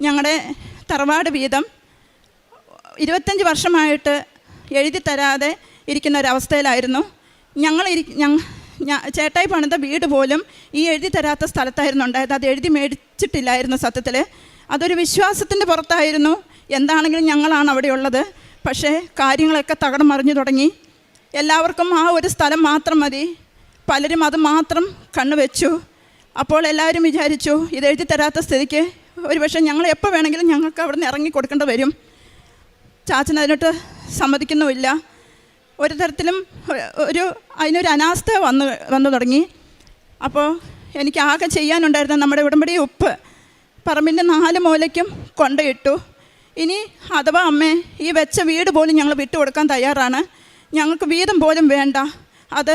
ഞങ്ങളുടെ തറവാട് വീതം ഇരുപത്തഞ്ച് വർഷമായിട്ട് എഴുതി തരാതെ ഇരിക്കുന്ന ഒരവസ്ഥയിലായിരുന്നു ഞങ്ങൾ ഇരി ചേട്ടായി പണിത വീട് പോലും ഈ എഴുതി തരാത്ത സ്ഥലത്തായിരുന്നു ഉണ്ടായത്. അത് എഴുതി മേടിച്ചിട്ടില്ലായിരുന്നു സത്യത്തിൽ അതൊരു വിശ്വാസത്തിന്റെ പുറത്തായിരുന്നു. എന്താണെങ്കിലും ഞങ്ങളാണ് അവിടെ ഉള്ളത്. പക്ഷേ കാര്യങ്ങളൊക്കെ തകടം മറിഞ്ഞു തുടങ്ങി. എല്ലാവർക്കും ആ ഒരു സ്ഥലം മാത്രം മതി. പലരും അത് മാത്രം കണ്ണുവെച്ചു. അപ്പോൾ എല്ലാവരും വിചാരിച്ചു ഇത് എഴുതി തരാത്ത സ്ഥിതിക്ക് ഒരുപക്ഷെ ഞങ്ങൾ എപ്പോൾ വേണമെങ്കിലും ഞങ്ങൾക്ക് അവിടെ നിന്ന് ഇറങ്ങി കൊടുക്കേണ്ടി വരും. ചാച്ചൻ അതിനോട്ട് സമ്മതിക്കുന്നുമില്ല. ഒരു തരത്തിലും ഒരു അതിനൊരു അനാസ്ഥ വന്ന് വന്നു തുടങ്ങി. അപ്പോൾ എനിക്ക് ആകെ ചെയ്യാനുണ്ടായിരുന്ന നമ്മുടെ ഉടമ്പടി ഉപ്പ് പറമ്പിന്റെ നാല് മൂലയ്ക്കും കൊണ്ടയിട്ടു. ഇനി അഥവാ അമ്മേ ഈ വെച്ച വീട് പോലും ഞങ്ങൾ വിട്ടുകൊടുക്കാൻ തയ്യാറാണ്. ഞങ്ങൾക്ക് വീതം പോലും വേണ്ട. അത്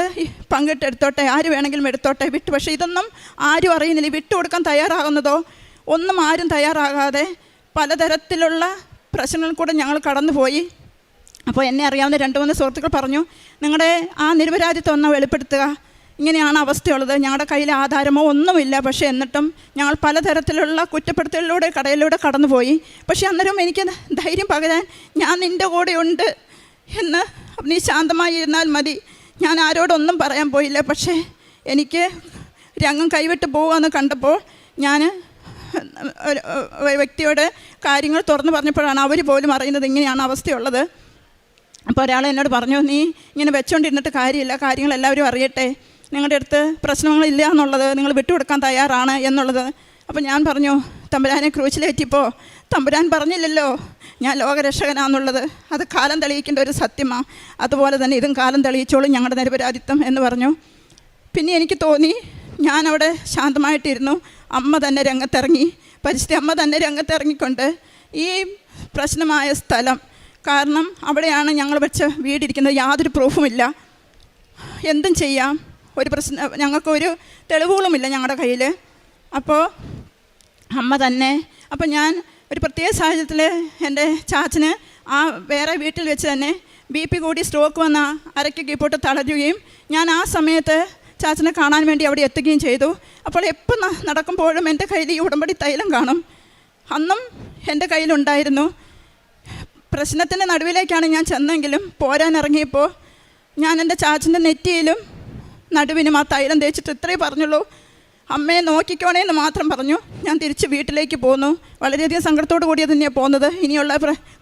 പങ്കിട്ടെടുത്തോട്ടെ ആര് വേണമെങ്കിലും എടുത്തോട്ടെ വിട്ടു. പക്ഷേ ഇതൊന്നും ആരും അറിയുന്നില്ല. വിട്ടു വിട്ടുകൊടുക്കാൻ തയ്യാറാകുന്നതോ ഒന്നും ആരും തയ്യാറാകാതെ പലതരത്തിലുള്ള പ്രശ്നങ്ങളിൽ കൂടെ ഞങ്ങൾ കടന്നുപോയി. അപ്പോൾ എന്നെ അറിയാവുന്ന രണ്ട് മൂന്ന് സുഹൃത്തുക്കൾ പറഞ്ഞു നിങ്ങളുടെ ആ നിരപരാധിത്വം ഒന്ന് വെളിപ്പെടുത്തുക. ഇങ്ങനെയാണ് അവസ്ഥയുള്ളത്. ഞങ്ങളുടെ കയ്യിൽ ആധാരമോ ഒന്നുമില്ല. പക്ഷേ എന്നിട്ടും ഞങ്ങൾ പലതരത്തിലുള്ള കുറ്റപ്പെടുത്തലിലൂടെ കടയിലൂടെ കടന്നുപോയി. പക്ഷേ അന്നേരം എനിക്ക് ധൈര്യം പകരാൻ ഞാൻ നിന്റെ കൂടെയുണ്ട് എന്ന് നീ ശാന്തമായി ഇരുന്നാൽ മതി. ഞാൻ ആരോടൊന്നും പറയാൻ പോയില്ല. പക്ഷേ എനിക്ക് രംഗം കൈവിട്ട് പോവാന്ന് കണ്ടപ്പോൾ ഞാൻ ഒരു വ്യക്തിയോട് കാര്യങ്ങൾ തുറന്നു പറഞ്ഞപ്പോഴാണ് അവർ പോലും അറിയുന്നത് ഇങ്ങനെയാണ് അവസ്ഥയുള്ളത്. അപ്പോൾ ഒരാൾ എന്നോട് പറഞ്ഞു നീ ഇങ്ങനെ വെച്ചുകൊണ്ടിരുന്നിട്ട് കാര്യമില്ല കാര്യങ്ങൾ എല്ലാവരും അറിയട്ടെ. നിങ്ങളുടെ അടുത്ത് പ്രശ്നങ്ങളില്ല എന്നുള്ളത് നിങ്ങൾ വിട്ടുകൊടുക്കാൻ തയ്യാറാണ് എന്നുള്ളത്. അപ്പോൾ ഞാൻ പറഞ്ഞു തമ്പുരാനെ ക്രൂശിലേറ്റിപ്പോൾ തമ്പുരാൻ പറഞ്ഞില്ലല്ലോ ഞാൻ ലോകരക്ഷകനാന്നുള്ളത്. അത് കാലം തെളിയിക്കേണ്ട ഒരു സത്യമാണ് അതുപോലെ തന്നെ ഇതും കാലം തെളിയിച്ചോളും ഞങ്ങളുടെ നിരപരാധിത്വം എന്ന് പറഞ്ഞു. പിന്നെ എനിക്ക് തോന്നി ഞാനവിടെ ശാന്തമായിട്ടിരുന്നു. അമ്മ തന്നെ രംഗത്തിറങ്ങി പരിസ്ഥിതി അമ്മ തന്നെ രംഗത്തിറങ്ങിക്കൊണ്ട് ഈ പ്രശ്നമായ സ്ഥലം കാരണം അവിടെയാണ് ഞങ്ങൾ വെച്ച് വീടിരിക്കുന്നത് യാതൊരു പ്രൂഫുമില്ല. എന്തും ചെയ്യാം. ഒരു പ്രശ്ന ഞങ്ങൾക്കൊരു തെളിവുകളുമില്ല ഞങ്ങളുടെ കയ്യിൽ അപ്പോൾ അമ്മ തന്നെ അപ്പോൾ ഞാൻ ഒരു പ്രത്യേക സാഹചര്യത്തിൽ എന്റെ ചാച്ചന് ആ വേറെ വീട്ടിൽ വെച്ച് തന്നെ ബി പി കൂടി സ്ട്രോക്ക് വന്ന അരയ്ക്ക് കീപ്പോട്ട് തളരുകയും ഞാൻ ആ സമയത്ത് ചാച്ചനെ കാണാൻ വേണ്ടി അവിടെ എത്തുകയും ചെയ്തു. അപ്പോൾ എപ്പോൾ നടക്കുമ്പോഴും എന്റെ കയ്യിൽ ഈ ഉടമ്പടി തൈലം കാണും. അന്നും എന്റെ കയ്യിലുണ്ടായിരുന്നു. പ്രശ്നത്തിന്റെ നടുവിലേക്കാണ് ഞാൻ ചെന്നെങ്കിലും പോരാൻ ഇറങ്ങിയപ്പോൾ ഞാൻ എന്റെ ചാച്ചന്റെ നെറ്റിയിലും നടുവിനും ആ തൈലം തേച്ചിട്ട് ഇത്രയേ പറഞ്ഞുള്ളൂ. അമ്മയെ നോക്കിക്കോണേ എന്ന് മാത്രം പറഞ്ഞു. ഞാൻ തിരിച്ച് വീട്ടിലേക്ക് പോന്നു. വളരെയധികം സങ്കടത്തോടു കൂടിയാണ് തന്നെയാണ് പോകുന്നത് ഇനിയുള്ള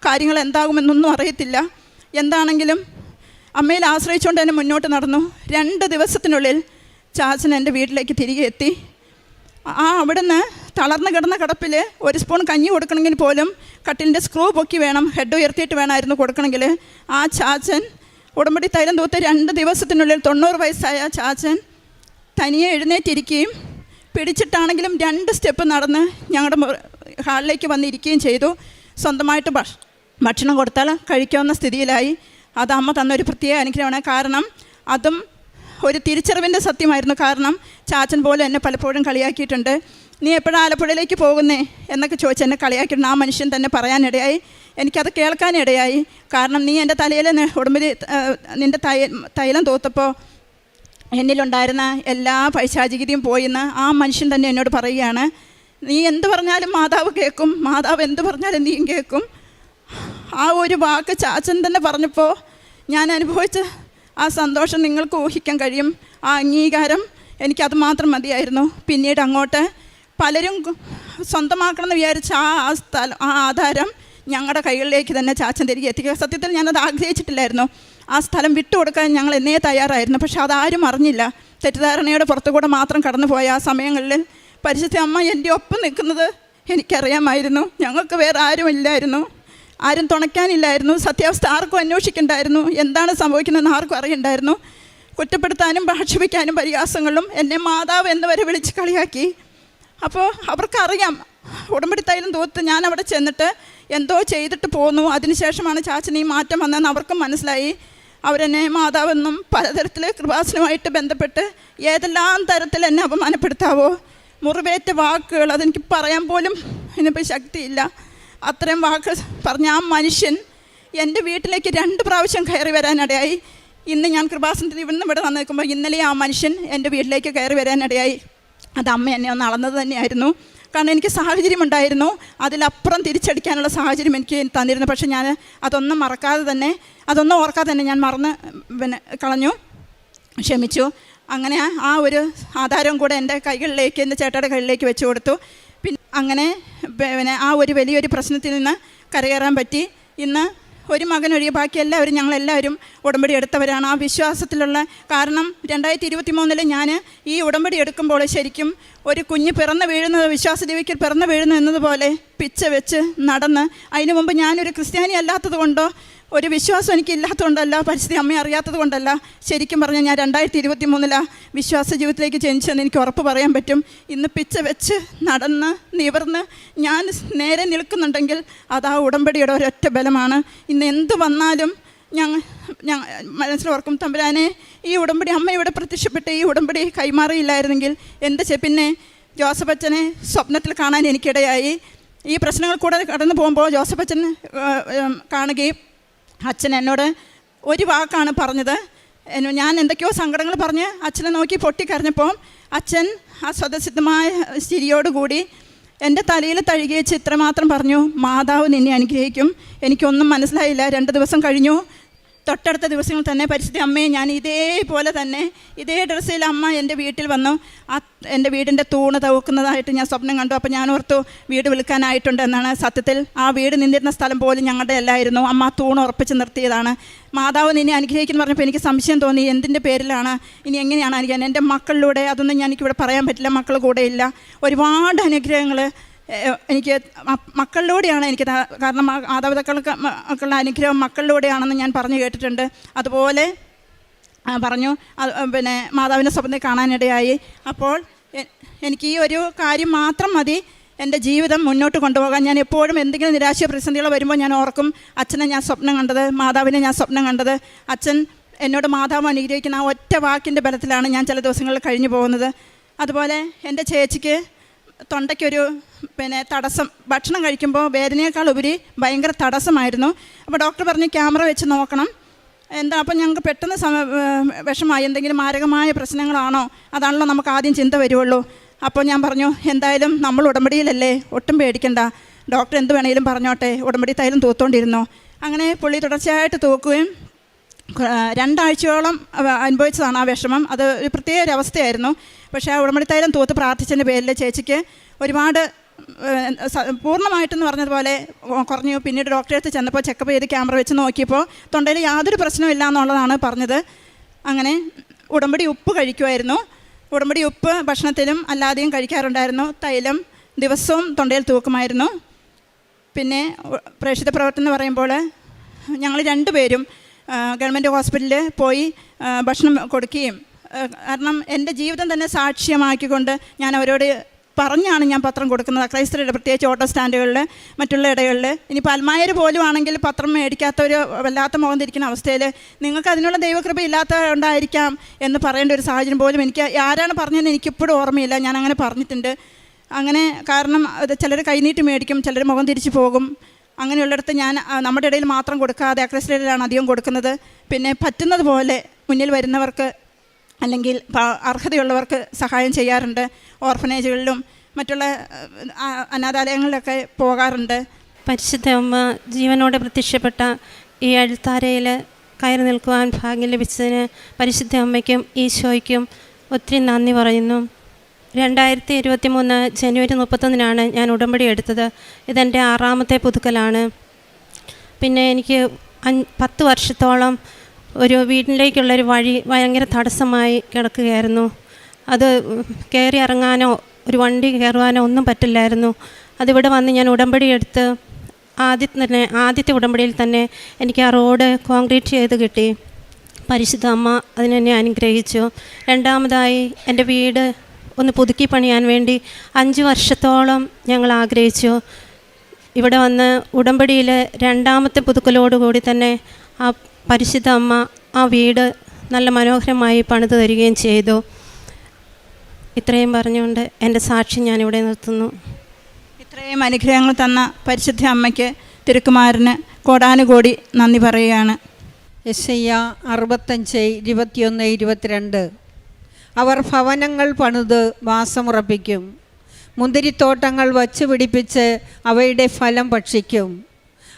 കാര്യങ്ങൾ എന്താകുമെന്നൊന്നും അറിയത്തില്ല. എന്താണെങ്കിലും അമ്മയിൽ ആശ്രയിച്ചുകൊണ്ട് തന്നെ മുന്നോട്ട് നടന്നു. രണ്ട് ദിവസത്തിനുള്ളിൽ ചാച്ചൻ എന്റെ വീട്ടിലേക്ക് തിരികെ എത്തി. ആ അവിടുന്ന് തളർന്നു കിടന്ന കിടപ്പിൽ ഒരു സ്പൂൺ കഞ്ഞി കൊടുക്കണമെങ്കിൽ പോലും കട്ടിലിന്റെ സ്ക്രൂ പൊക്കി വേണം ഹെഡ് ഉയർത്തിയിട്ട് വേണമായിരുന്നു കൊടുക്കണമെങ്കിൽ. ആ ചാച്ചൻ ഉടമ്പടി തൈലം തൂത്ത് രണ്ട് ദിവസത്തിനുള്ളിൽ തൊണ്ണൂറ് വയസ്സായ ചാച്ചൻ തനിയെ എഴുന്നേറ്റിരിക്കുകയും പിടിച്ചിട്ടാണെങ്കിലും രണ്ട് സ്റ്റെപ്പ് നടന്ന് ഞങ്ങളുടെ ഹാളിലേക്ക് വന്നിരിക്കുകയും ചെയ്തു. സ്വന്തമായിട്ട് ഭക്ഷണം കൊടുത്താൽ കഴിക്കാവുന്ന സ്ഥിതിയിലായി. അത് അമ്മ തന്നൊരു പ്രത്യേക അനുഗ്രഹമാണ്. കാരണം അതും ഒരു തിരിച്ചറിവിന്റെ സത്യമായിരുന്നു. കാരണം ചാച്ചൻ പോലും എന്നെ പലപ്പോഴും കളിയാക്കിയിട്ടുണ്ട്. നീ എപ്പോഴാണ് ആലപ്പുഴയിലേക്ക് പോകുന്നേ? എന്നൊക്കെ ചോദിച്ച് എന്നെ കളിയാക്കിയിട്ടുണ്ട്. ആ മനുഷ്യൻ തന്നെ പറയാനിടയായി. എനിക്കത് കേൾക്കാനിടയായി. കാരണം നീ എന്റെ തലയിൽ ഉടമ്പടി നിന്റെ തൈ തൈലം തൂത്തപ്പോൾ എന്നിലുണ്ടായിരുന്ന എല്ലാ പൈശാചികതയും പോയിന്ന് ആ മനുഷ്യൻ തന്നെ എന്നോട് പറയുകയാണ്. നീ എന്ത് പറഞ്ഞാലും മാതാവ് കേൾക്കും. മാതാവ് എന്ത് പറഞ്ഞാലും നീയും കേൾക്കും. ആ ഒരു വാക്ക് ചാച്ചൻ തന്നെ പറഞ്ഞപ്പോൾ ഞാൻ അനുഭവിച്ച ആ സന്തോഷം നിങ്ങൾക്ക് ഊഹിക്കാൻ കഴിയും. ആ അംഗീകാരം എനിക്കത് മാത്രം മതിയായിരുന്നു. പിന്നീട് അങ്ങോട്ട് പലരും സ്വന്തമാക്കണമെന്ന് വിചാരിച്ച ആ ആ സ്ഥലം ആ ആധാരം ഞങ്ങളുടെ കൈകളിലേക്ക് തന്നെ ചാച്ചൻ തിരികെ എത്തിക്കുക സത്യത്തിൽ ഞാനത് ആഗ്രഹിച്ചിട്ടില്ലായിരുന്നു. ആ സ്ഥലം വിട്ടുകൊടുക്കാൻ ഞങ്ങൾ എന്നേ തയ്യാറായിരുന്നു. പക്ഷെ അതാരും അറിഞ്ഞില്ല. തെറ്റിദ്ധാരണയുടെ പുറത്തുകൂടെ മാത്രം കടന്നുപോയ ആ സമയങ്ങളിൽ പരിശുദ്ധ അമ്മ എന്റെ ഒപ്പം നിൽക്കുന്നത് എനിക്കറിയാമായിരുന്നു. ഞങ്ങൾക്ക് വേറെ ആരുമില്ലായിരുന്നു. ആരും തുണയ്ക്കാനില്ലായിരുന്നു. സത്യാവസ്ഥ ആർക്കും അന്വേഷിക്കണ്ടായിരുന്നു. എന്താണ് സംഭവിക്കുന്നതെന്ന് ആർക്കും അറിയണ്ടായിരുന്നു. കുറ്റപ്പെടുത്താനും ഭക്ഷിപ്പിക്കാനും പരിഹാസങ്ങളും എന്നെ മാതാവ് എന്ന് വരെ വിളിച്ച് കളിയാക്കി. അപ്പോൾ അവർക്കറിയാം. ഉടമ്പടി തോത്ത് തൂത്ത് ഞാൻ അവിടെ ചെന്നിട്ട് എന്തോ ചെയ്തിട്ട് പോന്നു. അതിനുശേഷമാണ് ചാച്ചന് ഈ മാറ്റം വന്നതെന്ന് അവർക്കും മനസ്സിലായി. അവരെന്നെ മാതാവെന്നും പലതരത്തിൽ കൃപാസനുമായിട്ട് ബന്ധപ്പെട്ട് ഏതെല്ലാം തരത്തിൽ എന്നെ അപമാനപ്പെടുത്താവോ. മുറിവേറ്റ വാക്കുകൾ അതെനിക്ക് പറയാൻ പോലും ഇതിനിപ്പോൾ ശക്തിയില്ല. അത്രയും വാക്ക് പറഞ്ഞ ആ മനുഷ്യൻ എന്റെ വീട്ടിലേക്ക് രണ്ട് പ്രാവശ്യം കയറി വരാനിടയായി. ഇന്ന് ഞാൻ കൃപാസനത്തിൽ ഇവിടുന്ന് ഇവിടെ വന്ന് നിൽക്കുമ്പോൾ ഇന്നലെ ആ മനുഷ്യൻ എന്റെ വീട്ടിലേക്ക് കയറി വരാനിടയായി. അത് അമ്മ എന്നെ ഒന്ന് അളന്നത് തന്നെയായിരുന്നു. കാരണം എനിക്ക് സാഹചര്യം ഉണ്ടായിരുന്നു അതിലപ്പുറം തിരിച്ചടിക്കാനുള്ള സാഹചര്യം എനിക്ക് തന്നിരുന്നു. പക്ഷേ ഞാൻ അതൊന്നും മറക്കാതെ തന്നെ അതൊന്നും ഓർക്കാതെ തന്നെ ഞാൻ മറന്ന് പിന്നെ കളഞ്ഞു ക്ഷമിച്ചു. അങ്ങനെ ആ ഒരു ആധാരവും കൂടെ എന്റെ കൈകളിലേക്ക് എന്റെ ചേട്ടയുടെ കൈകളിലേക്ക് വെച്ച് കൊടുത്തു. പിന്നെ അങ്ങനെ പിന്നെ ആ ഒരു വലിയൊരു പ്രശ്നത്തിൽ നിന്ന് കരകയറാൻ പറ്റി. ഇന്ന് ഒരു മകൻ ഒഴികെ ബാക്കി എല്ലാവരും ഞങ്ങളെല്ലാവരും ഉടമ്പടി എടുത്തവരാണ്. ആ വിശ്വാസത്തിലുള്ള കാരണം രണ്ടായിരത്തി ഇരുപത്തി മൂന്നിൽ ഞാൻ ഈ ഉടമ്പടി എടുക്കുമ്പോൾ ശരിക്കും ഒരു കുഞ്ഞ് പിറന്ന് വീഴുന്നത് വിശ്വാസ ജീവിക്കൽ പിറന്ന് വീഴുന്നു എന്നതുപോലെ പിച്ച വെച്ച് നടന്ന് അതിനു മുമ്പ് ഞാനൊരു ക്രിസ്ത്യാനി അല്ലാത്തത് കൊണ്ടോ ഒരു വിശ്വാസം എനിക്ക് ഇല്ലാത്തതുകൊണ്ടല്ല പരിസ്ഥിതി അമ്മയെ അറിയാത്തത് കൊണ്ടല്ല ശരിക്കും പറഞ്ഞാൽ ഞാൻ രണ്ടായിരത്തി ഇരുപത്തി മൂന്നിലാണ് വിശ്വാസ ജീവിതത്തിലേക്ക് ജനിച്ചെന്ന് എനിക്ക് ഉറപ്പ് പറയാൻ പറ്റും. ഇന്ന് പിച്ച വെച്ച് നടന്ന് നിവർന്ന് ഞാൻ നേരെ നിൽക്കുന്നുണ്ടെങ്കിൽ അത് ആ ഉടമ്പടിയുടെ ഒരൊറ്റ ബലമാണ്. ഇന്ന് എന്ത് വന്നാലും ഞങ്ങൾ ഞങ്ങൾ മനസ്സിലോർക്കും തമ്പുരാനെ ഈ ഉടമ്പടി അമ്മ ഇവിടെ പ്രത്യക്ഷപ്പെട്ട് ഈ ഉടമ്പടി കൈമാറിയില്ലായിരുന്നെങ്കിൽ ചെ പിന്നെ ജോസഫ് അച്ഛനെ സ്വപ്നത്തിൽ കാണാൻ എനിക്കിടയായി. ഈ പ്രശ്നങ്ങൾ കൂടെ കടന്നു പോകുമ്പോൾ ജോസഫ് അച്ഛൻ കാണുകയും അച്ഛൻ എന്നോട് ഒരു വാക്കാണ് പറഞ്ഞത്. ഞാൻ എന്തൊക്കെയോ സങ്കടങ്ങൾ പറഞ്ഞ് അച്ഛനെ നോക്കി പൊട്ടിക്കരഞ്ഞപ്പോൾ അച്ഛൻ ആ സ്വതസിദ്ധമായ ചിരിയോടുകൂടി എന്റെ തലയിൽ തഴുകിയ ചിത്രമാത്രം പറഞ്ഞു മാതാവ് നിന്നെ അനുഗ്രഹിക്കും. എനിക്കൊന്നും മനസ്സിലായില്ല. രണ്ട് ദിവസം കഴിഞ്ഞു. തൊട്ടടുത്ത ദിവസങ്ങൾ തന്നെ പരിസ്ഥിതി അമ്മയെ ഞാൻ ഇതേപോലെ തന്നെ ഇതേ ഡ്രസ്സിൽ അമ്മ എന്റെ വീട്ടിൽ വന്നു. ആ എന്റെ വീടിന്റെ തൂണ് തവക്കുന്നതായിട്ട് ഞാൻ സ്വപ്നം കണ്ടു. അപ്പോൾ ഞാൻ ഓർത്തു വീട് വിൽക്കാനായിട്ടുണ്ട് എന്നാണ് സത്യത്തിൽ. ആ വീട് നിന്നിരുന്ന സ്ഥലം പോലും ഞങ്ങളുടെ അല്ലായിരുന്നു. അമ്മ ആ തൂണ് ഉറപ്പിച്ച് നിർത്തിയതാണ്. മാതാവ് നിന്നെ അനുഗ്രഹിക്കുന്നു പറഞ്ഞപ്പോൾ എനിക്ക് സംശയം തോന്നി. എന്തിന്റെ പേരിലാണ്? ഇനി എങ്ങനെയാണ് അനുഗ്രഹം? എന്റെ മക്കളിലൂടെ അതൊന്നും ഞാൻ എനിക്കിവിടെ പറയാൻ പറ്റില്ല. മക്കൾ കൂടെ ഇല്ല. ഒരുപാട് അനുഗ്രഹങ്ങൾ എനിക്ക് മക്കളിലൂടെയാണ് എനിക്ക് കാരണം മാതാപിതാക്കൾക്ക് മക്കളുടെ അനുഗ്രഹം മക്കളിലൂടെയാണെന്ന് ഞാൻ പറഞ്ഞു കേട്ടിട്ടുണ്ട്. അതുപോലെ പറഞ്ഞു പിന്നെ മാതാവിന്റെ സ്വപ്നം കാണാനിടയായി. അപ്പോൾ എനിക്ക് ഈ ഒരു കാര്യം മാത്രം മതി. എന്റെ ജീവിതം മുന്നോട്ട് കൊണ്ടുപോകാൻ ഞാൻ എപ്പോഴും എന്തെങ്കിലും നിരാശ പ്രതിസന്ധികൾ വരുമ്പോൾ ഞാൻ ഓർക്കും അച്ഛനെ ഞാൻ സ്വപ്നം കണ്ടത് മാതാവിനെ ഞാൻ സ്വപ്നം കണ്ടത്. അച്ഛൻ എന്നോട് മാതാവ് അനുഗ്രഹിക്കുന്ന ആ ഒറ്റ വാക്കിന്റെ ബലത്തിലാണ് ഞാൻ ചില ദിവസങ്ങളിൽ കഴിഞ്ഞു പോകുന്നത്. അതുപോലെ എന്റെ ചേച്ചിക്ക് തൊണ്ടയ്ക്കൊരു പിന്നെ തടസ്സം ഭക്ഷണം കഴിക്കുമ്പോൾ വേദനയേക്കാൾ ഉപരി ഭയങ്കര തടസ്സമായിരുന്നു. അപ്പോൾ ഡോക്ടർ പറഞ്ഞു ക്യാമറ വെച്ച് നോക്കണം. എന്താ അപ്പം ഞങ്ങൾക്ക് പെട്ടെന്ന് സമ വിഷമായി. എന്തെങ്കിലും മാരകമായ പ്രശ്നങ്ങളാണോ? അതാണല്ലോ നമുക്ക് ആദ്യം ചിന്ത വരുള്ളൂ അപ്പോൾ ഞാൻ പറഞ്ഞു എന്തായാലും നമ്മൾ ഉടമ്പടിയിലല്ലേ ഒട്ടും പേടിക്കണ്ട. ഡോക്ടർ എന്ത് വേണേലും പറഞ്ഞോട്ടെ. ഉടമ്പടി തൈലം തൂത്തോണ്ടിരുന്നോ? അങ്ങനെ പുള്ളി തുടർച്ചയായിട്ട് തൂക്കുകയും രണ്ടാഴ്ചയോളം അനുഭവിച്ചതാണ് ആ വിഷമം. അത് ഒരു പ്രത്യേക ഒരു അവസ്ഥയായിരുന്നു. പക്ഷേ ആ ഉടമ്പടിത്തൈലം തൂത്ത് പ്രാർത്ഥിച്ചതിന്റെ പേരിൽ ചേച്ചിക്ക് ഒരുപാട് പൂർണമായിട്ടെന്ന് പറഞ്ഞതുപോലെ കുറഞ്ഞു. പിന്നീട് ഡോക്ടറെ അടുത്ത് ചെന്നപ്പോൾ ചെക്കപ്പ് ചെയ്ത് ക്യാമറ വെച്ച് നോക്കിയപ്പോൾ തൊണ്ടയിൽ യാതൊരു പ്രശ്നമില്ല എന്നുള്ളതാണ് പറഞ്ഞത്. അങ്ങനെ ഉടമ്പടി ഉപ്പ് കഴിക്കുമായിരുന്നു ഉടമ്പടി ഉപ്പ് ഭക്ഷണത്തിലും അല്ലാതെയും കഴിക്കാറുണ്ടായിരുന്നു. തൈലം ദിവസവും തൊണ്ടയിൽ തൂക്കുമായിരുന്നു. പിന്നെ പ്രേക്ഷിത പ്രവർത്തനം എന്ന് പറയുമ്പോൾ ഞങ്ങൾ രണ്ടുപേരും ഗവൺമെന്റ് ഹോസ്പിറ്റലിൽ പോയി ഭക്ഷണം കൊടുക്കുകയും കാരണം എന്റെ ജീവിതം തന്നെ സാക്ഷ്യമാക്കിക്കൊണ്ട് ഞാൻ അവരോട് പറഞ്ഞാണ് ഞാൻ പത്രം കൊടുക്കുന്നത്. ക്രൈസ്തരുടെ പ്രത്യേകിച്ച് ഓട്ടോ സ്റ്റാൻഡുകളിൽ മറ്റുള്ള ഇടകളിൽ ഇനി പൽമായർ പോലും ആണെങ്കിൽ പത്രം മേടിക്കാത്ത ഒരു വല്ലാത്ത മുഖം തിരിക്കുന്ന അവസ്ഥയിൽ നിങ്ങൾക്ക് അതിനുള്ള ദൈവകൃപ ഇല്ലാത്ത ഉണ്ടായിരിക്കാം എന്ന് പറയേണ്ട ഒരു സാഹചര്യം പോലും എനിക്ക് ആരാണ് പറഞ്ഞതെന്ന് എനിക്കിപ്പോഴും ഓർമ്മയില്ല. ഞാൻ അങ്ങനെ പറഞ്ഞിട്ടുണ്ട്. അങ്ങനെ കാരണം ചിലർ കൈനീട്ടി മേടിക്കും ചിലർ മുഖം തിരിച്ചു പോകും. അങ്ങനെയുള്ളിടത്ത് ഞാൻ നമ്മുടെ ഇടയിൽ മാത്രം കൊടുക്കാതെ അക്രസ്റ്റേഡിലാണ് അധികം കൊടുക്കുന്നത്. പിന്നെ പറ്റുന്നത് പോലെ മുന്നിൽ വരുന്നവർക്ക് അല്ലെങ്കിൽ അർഹതയുള്ളവർക്ക് സഹായം ചെയ്യാറുണ്ട്. ഓർഫനേജുകളിലും മറ്റുള്ള അനാഥാലയങ്ങളിലൊക്കെ പോകാറുണ്ട്. പരിശുദ്ധ അമ്മ ജീവനോടെ പ്രത്യക്ഷപ്പെട്ട ഈ അഴുത്താരയിൽ കയറി നിൽക്കുവാൻ ഭാഗ്യം ലഭിച്ചതിന് പരിശുദ്ധ അമ്മയ്ക്കും ഈശോയ്ക്കും ഒത്തിരി നന്ദി പറയുന്നു. രണ്ടായിരത്തി ഇരുപത്തി മൂന്ന് ജനുവരി മുപ്പത്തൊന്നിനാണ് ഞാൻ ഉടമ്പടി എടുത്തത്. ഇതെന്റെ ആറാമത്തെ പുതുക്കലാണ്. പിന്നെ എനിക്ക് അഞ്ച് പത്ത് വർഷത്തോളം ഒരു വീട്ടിലേക്കുള്ളൊരു വഴി ഭയങ്കര തടസ്സമായി കിടക്കുകയായിരുന്നു. അത് കയറി ഇറങ്ങാനോ ഒരു വണ്ടി കയറുവാനോ ഒന്നും പറ്റില്ലായിരുന്നു. അതിവിടെ വന്ന് ഞാൻ ഉടമ്പടി എടുത്ത് ആദ്യത്തെ തന്നെ ആദ്യത്തെ ഉടമ്പടിയിൽ തന്നെ എനിക്ക് ആ റോഡ് കോൺക്രീറ്റ് ചെയ്ത് കിട്ടി. പരിശുദ്ധ അമ്മ അതിനെന്നെ അനുഗ്രഹിച്ചു. രണ്ടാമതായി എന്റെ വീട് ഒന്ന് പുതുക്കി പണിയാൻ വേണ്ടി അഞ്ച് വർഷത്തോളം ഞങ്ങൾ ആഗ്രഹിച്ചു. ഇവിടെ വന്ന് ഉടമ്പടിയിലെ രണ്ടാമത്തെ പുതുക്കലോടുകൂടി തന്നെ ആ പരിശുദ്ധ അമ്മ ആ വീട് നല്ല മനോഹരമായി പണിത് തരികയും ചെയ്തു. ഇത്രയും പറഞ്ഞുകൊണ്ട് എന്റെ സാക്ഷി ഞാനിവിടെ നിർത്തുന്നു. ഇത്രയും അനുഗ്രഹങ്ങൾ തന്ന പരിശുദ്ധ അമ്മയ്ക്ക് തിരുക്കുമാരന് കോടാനുകോടി നന്ദി പറയുകയാണ്. എസ് ഐ അറുപത്തഞ്ച് ഇരുപത്തിയൊന്ന് ഇരുപത്തിരണ്ട്. അവർ ഭവനങ്ങൾ പണിത് വാസമുറപ്പിക്കും. മുന്തിരിത്തോട്ടങ്ങൾ വച്ചു പിടിപ്പിച്ച് അവയുടെ ഫലം ഭക്ഷിക്കും.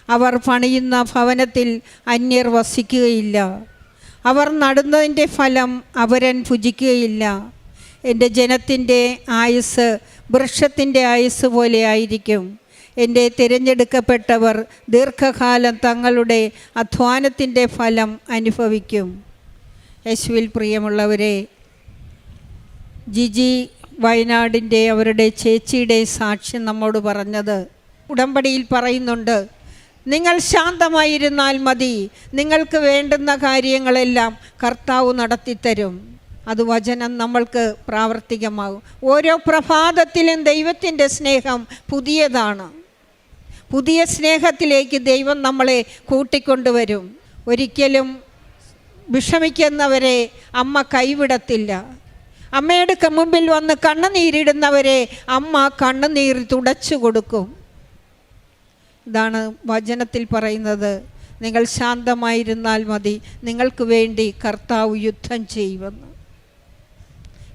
അവർ പണിയുന്ന ഭവനത്തിൽ അന്യർ വസിക്കുകയില്ല. അവർ നടുന്നതിന്റെ ഫലം അവരൻ ഭുജിക്കുകയില്ല. എന്റെ ജനത്തിന്റെ ആയുസ് വൃക്ഷത്തിന്റെ ആയുസ് പോലെ ആയിരിക്കും. എന്റെ തിരഞ്ഞെടുക്കപ്പെട്ടവർ ദീർഘകാലം തങ്ങളുടെ അധ്വാനത്തിന്റെ ഫലം അനുഭവിക്കും. യേശുവിൽ പ്രിയമുള്ളവരെ ജിജി വയനാടിന്റെ അവരുടെ ചേച്ചിയുടെ സാക്ഷ്യം നമ്മോട് പറഞ്ഞത് ഉടമ്പടിയിൽ പറയുന്നുണ്ട് നിങ്ങൾ ശാന്തമായിരുന്നാൽ മതി നിങ്ങൾക്ക് വേണ്ടുന്ന കാര്യങ്ങളെല്ലാം കർത്താവ് നടത്തിത്തരും. അത് വചനം നമ്മൾക്ക് പ്രാവർത്തികമാകും. ഓരോ പ്രഭാതത്തിലും ദൈവത്തിന്റെ സ്നേഹം പുതിയതാണ്. പുതിയ സ്നേഹത്തിലേക്ക് ദൈവം നമ്മളെ കൂട്ടിക്കൊണ്ടുവരും. ഒരിക്കലും വിഷമിക്കുന്നവരെ അമ്മ കൈവിടത്തില്ല. അമ്മയുടെ മുമ്പിൽ വന്ന് കണ്ണുനീരിടുന്നവരെ അമ്മ കണ്ണുനീർ തുടച്ചു കൊടുക്കും. ഇതാണ് വചനത്തിൽ പറയുന്നത്. നിങ്ങൾ ശാന്തമായിരുന്നാൽ മതി. നിങ്ങൾക്ക് വേണ്ടി കർത്താവ് യുദ്ധം ചെയ്യുമെന്ന്.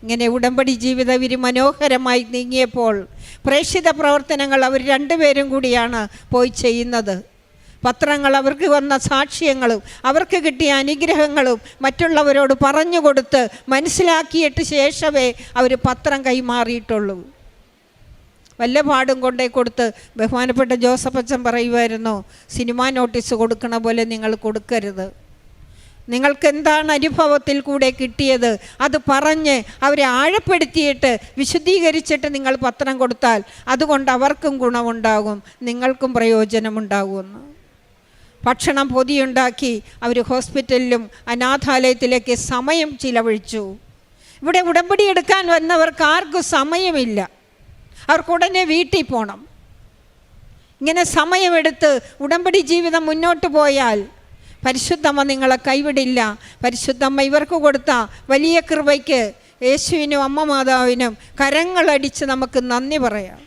ഇങ്ങനെ ഉടമ്പടി ജീവിതം ഇരു മനോഹരമായി നീങ്ങിയപ്പോൾ പ്രേക്ഷിത പ്രവർത്തനങ്ങൾ അവർ രണ്ടുപേരും കൂടിയാണ് പോയി ചെയ്യുന്നത്. പത്രങ്ങൾ അവർക്ക് വന്ന സാക്ഷ്യങ്ങളും അവർക്ക് കിട്ടിയ അനുഗ്രഹങ്ങളും മറ്റുള്ളവരോട് പറഞ്ഞു കൊടുത്ത് മനസ്സിലാക്കിയിട്ട് ശേഷമേ അവർ പത്രം കൈമാറിയിട്ടുള്ളൂ. വല്ല പാടും കൊണ്ടേ കൊടുത്ത് ബഹുമാനപ്പെട്ട ജോസഫ് അച്ഛൻ പറയുമായിരുന്നു സിനിമാ നോട്ടീസ് കൊടുക്കണ പോലെ നിങ്ങൾ കൊടുക്കരുത്. നിങ്ങൾക്ക് എന്താണ് അനുഭവത്തിൽ കൂടെ കിട്ടിയത്? അത് പറഞ്ഞ് അവരെ ആഴപ്പെടുത്തിയിട്ട് വിശദീകരിച്ചിട്ട് നിങ്ങൾ പത്രം കൊടുത്താൽ അതുകൊണ്ട് അവർക്കും ഗുണമുണ്ടാകും നിങ്ങൾക്കും പ്രയോജനമുണ്ടാകുമെന്ന്. ഭക്ഷണം പൊതിയുണ്ടാക്കി അവർ ഹോസ്പിറ്റലിലും അനാഥാലയത്തിലേക്ക് സമയം ചിലവഴിച്ചു. ഇവിടെ ഉടമ്പടി എടുക്കാൻ വന്നവർക്ക് ആർക്കും സമയമില്ല. അവർക്ക് ഉടനെ വീട്ടിൽ പോകണം ഇങ്ങനെ സമയമെടുത്ത് ഉടമ്പടി ജീവിതം മുന്നോട്ട് പോയാൽ പരിശുദ്ധമ്മ നിങ്ങളെ കൈവിടില്ല. പരിശുദ്ധമ്മ ഇവർക്ക് കൊടുത്ത വലിയ കൃപയ്ക്ക് യേശുവിനും അമ്മ മാതാവിനും കരങ്ങളടിച്ച് നമുക്ക് നന്ദി പറയാം.